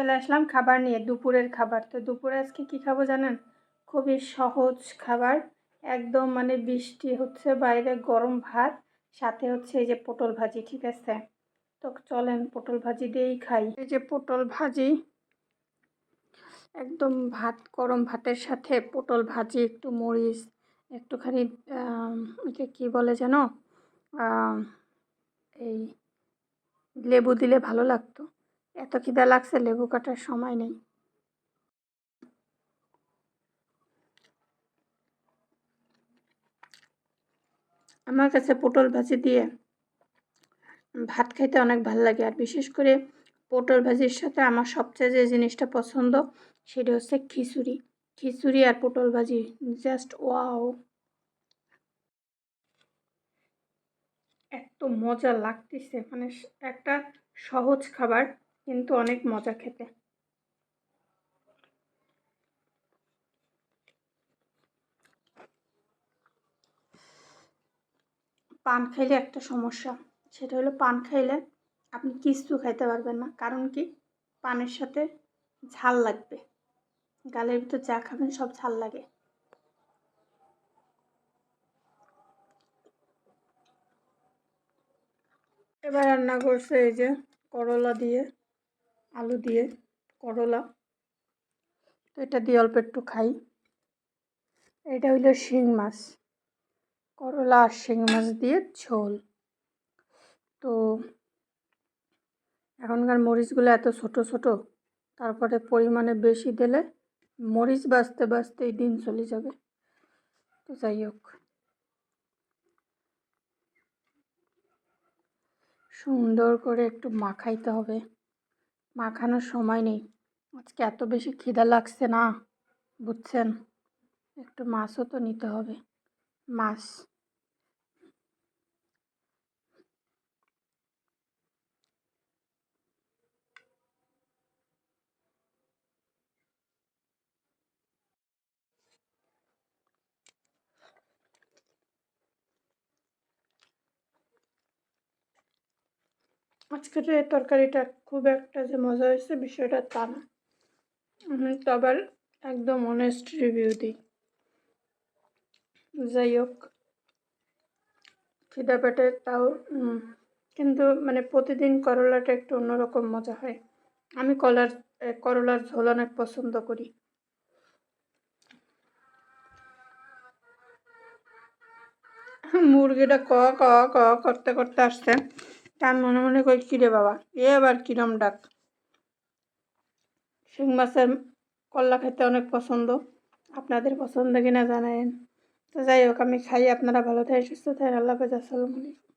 চলে আসলাম খাবার নিয়ে, দুপুরের খাবার। তো দুপুরে আজকে কী খাব জানেন? খুবই সহজ খাবার। একদম মানে বৃষ্টি হচ্ছে, বাইরে গরম ভাত, সাথে হচ্ছে এই যে পটল ভাজি, ঠিক আছে? তো চলেন, পটল ভাজি দিয়েই খাই। এই যে পটল ভাজি, একদম ভাত, গরম ভাতের সাথে পটল ভাজি, একটু মরিচ, একটুখানি যে কী বলে যেন? এই লেবু দিলে ভালো লাগতো। এত খিদা লাগছে? লেবু কাটার সময় নেই। আমার কাছে পটল ভাজি দিয়ে ভাত খাইতে অনেক ভালো লাগে। আর বিশেষ করে পটল ভাজির সাথে আমার সবচেয়ে যে জিনিসটা পছন্দ, সেটা হচ্ছে খিচুড়ি। খিচুড়ি আর পটল ভাজি জাস্ট ওয়াও এত মজা লাগতেছে। মানে একটা সহজ খাবার। কিন্তু অনেক মজা খেতে। পান খাইলে একটা সমস্যা, সেটা হলো পান খাইলে আপনি কিছু খাইতে পারবেন না। কারণ কি? পানের সাথে ঝাল লাগবে। গালের ভিতর যা খাবেন সব ঝাল লাগে। এবার রান্না করছে এই যে করলা দিয়ে। আলু দিয়ে করলা। তো এটা দিয়ে অল্প একটু খাই। এটা হইল শিং মাছ। করলা আর শিং মাছ দিয়ে ঝোল। তো এখনকার মরিচগুলো এত ছোট ছোট, তারপরে পরিমাণে বেশি দিলে মরিচ বাঁচতে বাঁচতেই দিন চলে যাবে। তো যাই হোক। সুন্দর করে একটু মাখাইতে হবে। মাখানোর সময় নেই। আজকে এত বেশি খিদা লাগছে না, বুঝছেন? একটু মাছও তো নিতে হবে। মাছ আজকের এই তরকারিটা খুব একটা যে মজা হয়েছে বিষয়টা তা না। আমি তো আবার একদম অনেস্ট রিভিউ দিই। যাই হোক, খিদা পেটে তাও কিন্তু মানে প্রতিদিন করলাটা একটু অন্যরকম মজা হয়। আমি কলার করলার ঝোল অনেক পছন্দ করি। মুরগিটা ক ক ক, করতে করতে আসছে। তা মনে মনে কই, কিরে বাবা, এ আবার কিরম ডাক? শিং মাছের কল্লা খেতে অনেক পছন্দ, আপনাদের পছন্দ কিনা জানায়েন। তো যাই হোক, আমি খাই, আপনারা ভালো থাকেন, সুস্থ থাকেন, আল্লাহ হাফেজ, আসসালামু আলাইকুম।